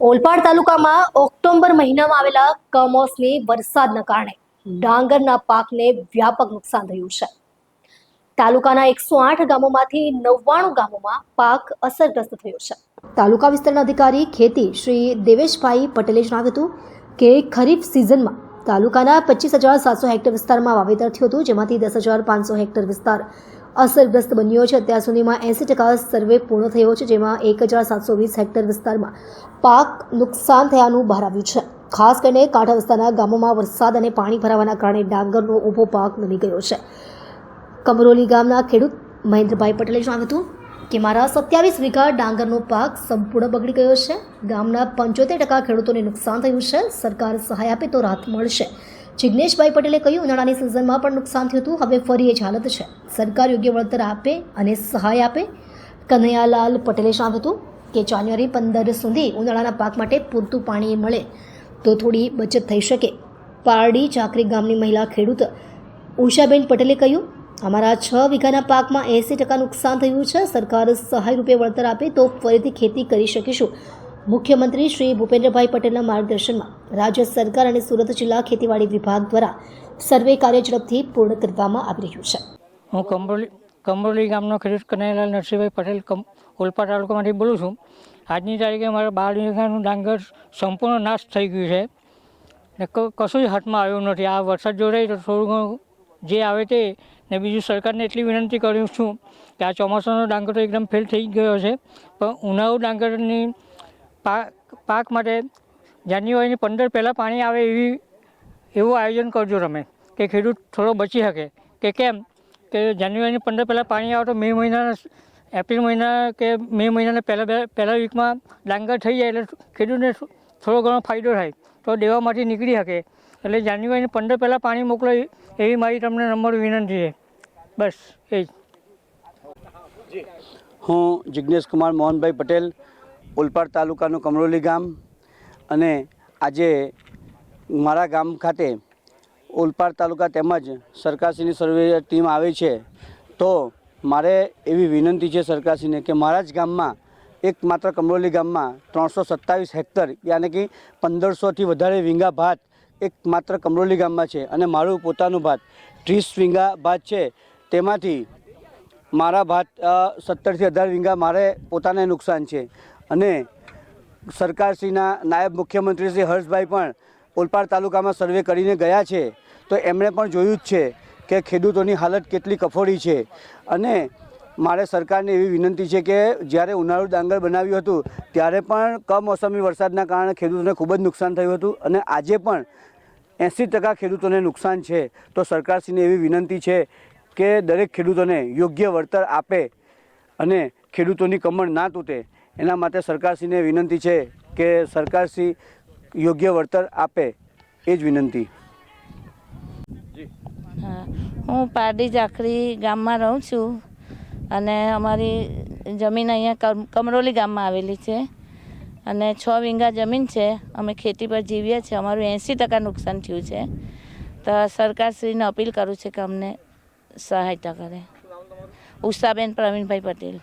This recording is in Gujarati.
ઓલપાડ તાલુકામાં ઓક્ટોબર મહિનામાં આવેલા કમોસમી વરસાદના કારણે ડાંગરના પાકને વ્યાપક નુકસાન થયું છે. તાલુકાના એકસો આઠ ગામોમાંથી નવ્વાણું ગામોમાં પાક અસરગ્રસ્ત થયો છે. તાલુકા વિસ્તારના અધિકારી ખેતી શ્રી દેવેશભાઈ પટેલે જણાવ્યું હતું કે ખરીફ સિઝનમાં તાલુકાના પચીસ હજાર સાતસો હેક્ટર વિસ્તારમાં વાવેતર થયું હતું જેમાંથી દસ હજાર પાંચસો હેક્ટર વિસ્તાર અસરગ્રસ્ત બન્યો છે. અત્યાર સુધીમાં એંસી ટકા સર્વે પૂર્ણ થયો છે, જેમાં એક હજાર સાતસો વીસ હેક્ટર વિસ્તારમાં પાક નુકસાન થયાનું બહાર આવ્યું છે. ખાસ કરીને કાંઠા વિસ્તારના ગામોમાં વરસાદ અને પાણી ભરાવાના કારણે ડાંગરનો ઊભો પાક નમી ગયો છે. કમરોલી ગામના ખેડૂત મહેન્દ્રભાઈ પટેલે જણાવ્યું હતું કે, મારા સત્યાવીસ વીઘા ડાંગરનો પાક સંપૂર્ણ બગડી ગયો છે. ગામના પંચોતેર ટકા ખેડૂતોને નુકસાન થયું છે. સરકાર સહાય આપે તો રાહત મળશે. જિગ્નેશભાઈ પટેલે કહ્યું, ઉનાળાની સિઝનમાં પણ નુકસાન થયું હતું, હવે ફરી એ જ હાલત છે. સરકાર યોગ્ય વળતર આપે અને સહાય આપે. કનૈયાલાલ પટેલે જણાવ્યું હતું કે જાન્યુઆરી પંદર સુધી ઉનાળાના પાક માટે પૂરતું પાણી મળે તો થોડી બચત થઈ શકે. પારડી ચાકરી ગામની મહિલા ખેડૂત ઉષાબેન પટેલે કહ્યું, અમારા છ વીઘાના પાકમાં એંસી ટકા નુકસાન થયું છે. સરકાર સહાય રૂપે વળતર આપે તો ફરીથી ખેતી કરી શકીશું. મુખ્યમંત્રી શ્રી ભૂપેન્દ્રભાઈ પટેલના માર્ગદર્શનમાં રાજ્ય સરકાર અને સુરત જિલ્લા ખેતીવાડી વિભાગ દ્વારા સર્વે કાર્ય ઝડપથી પૂર્ણ કરવામાં આવી રહ્યું છે. હું કંબોલી કંબોલી ગામનો ખેડૂત કનૈયાલાલ નરસિંહભાઈ પટેલ ઓલપા તાલુકામાંથી બોલું છું. આજની તારીખે મારા બાર વીઘાનું ડાંગર સંપૂર્ણ નાશ થઈ ગયું છે. ને કશું જ હાથમાં આવ્યું નથી. આ વરસાદ જોડાય તો થોડું ઘણું જે આવે તે ને બીજું સરકારને એટલી વિનંતી કરું છું કે આ ચોમાસાનો ડાંગર તો એકદમ ફેલ થઈ ગયો છે. પણ ઉનાળુ ડાંગરની પાક પાક માટે જાન્યુઆરીની પંદર પહેલાં પાણી આવે એવી, એવું આયોજન કરજો તમે, કે ખેડૂત થોડો બચી શકે. કે કેમ? કે જાન્યુઆરીની પંદર પહેલાં પાણી આવે તો મે મહિનાના એપ્રિલ મહિના કે મે મહિનાના પહેલાં પહેલા વીકમાં ડાંગર થઈ જાય એટલે ખેડૂતને થોડો ઘણો ફાયદો થાય, તો દેવામાંથી નીકળી શકે. એટલે જાન્યુઆરીની પંદર પહેલાં પાણી મોકલો એવી મારી તમને નંબર વિનંતી છે. બસ, એ જ. હું જિજ્ઞેશ કુમાર મોહનભાઈ પટેલ ઓલપાડ તાલુકાનું કમરોલી ગામ અને આજે મારા ગામ ખાતે ઓલપાડ તાલુકા તેમજ સરકારશ્રીની સર્વે ટીમ આવી છે, તો મારે એવી વિનંતી છે સરકારશ્રીને કે મારા જ ગામમાં એકમાત્ર કમરોલી ગામમાં ત્રણસો સત્તાવીસ હેક્ટર, યાની કે પંદરસોથી વધારે વીંગા ભાત એક માત્ર કમરોલી ગામમાં છે અને મારું પોતાનું ભાત ત્રીસ વીંગા ભાત છે. તેમાંથી મારા ભાત સત્તરથી અઢાર વીંગા મારે પોતાને નુકસાન છે. અને સરકારશ્રીના નાયબ મુખ્યમંત્રી શ્રી હર્ષભાઈ પણ ઓલપાડ તાલુકામાં સર્વે કરીને ગયા છે. તો એમણે પણ જોયું જ છે કે ખેડૂતોની હાલત કેટલી કફોડી છે. અને મારે સરકારને એવી વિનંતી છે કે જ્યારે ઉનાળુ ડાંગર બનાવ્યું હતું, ત્યારે પણ કમોસમી વરસાદના કારણે ખેડૂતોને ખૂબ જ નુકસાન થયું હતું અને આજે પણ એંસી ટકા ખેડૂતોને નુકસાન છે. તો સરકારશ્રીને એવી વિનંતી છે કે દરેક ખેડૂતોને યોગ્ય વળતર આપે અને ખેડૂતોની કમર ના તૂટે. એના માટે સરકારશ્રીને વિનંતી છે કે સરકારશ્રી યોગ્ય વળતર આપે એ જ વિનંતી. હા હું પારડી જાખરી ગામમાં રહું છું અને અમારી જમીન અહીંયા કમરોલી ગામમાં આવેલી છે અને છ વીંગા જમીન છે. અમે ખેતી પર જીવીએ છીએ. અમારું એંસી ટકા નુકસાન થયું છે. તો સરકારશ્રીને અપીલ કરું છે કે અમને સહાયતા કરે. ઉષાબેન પ્રવીણભાઈ પટેલ.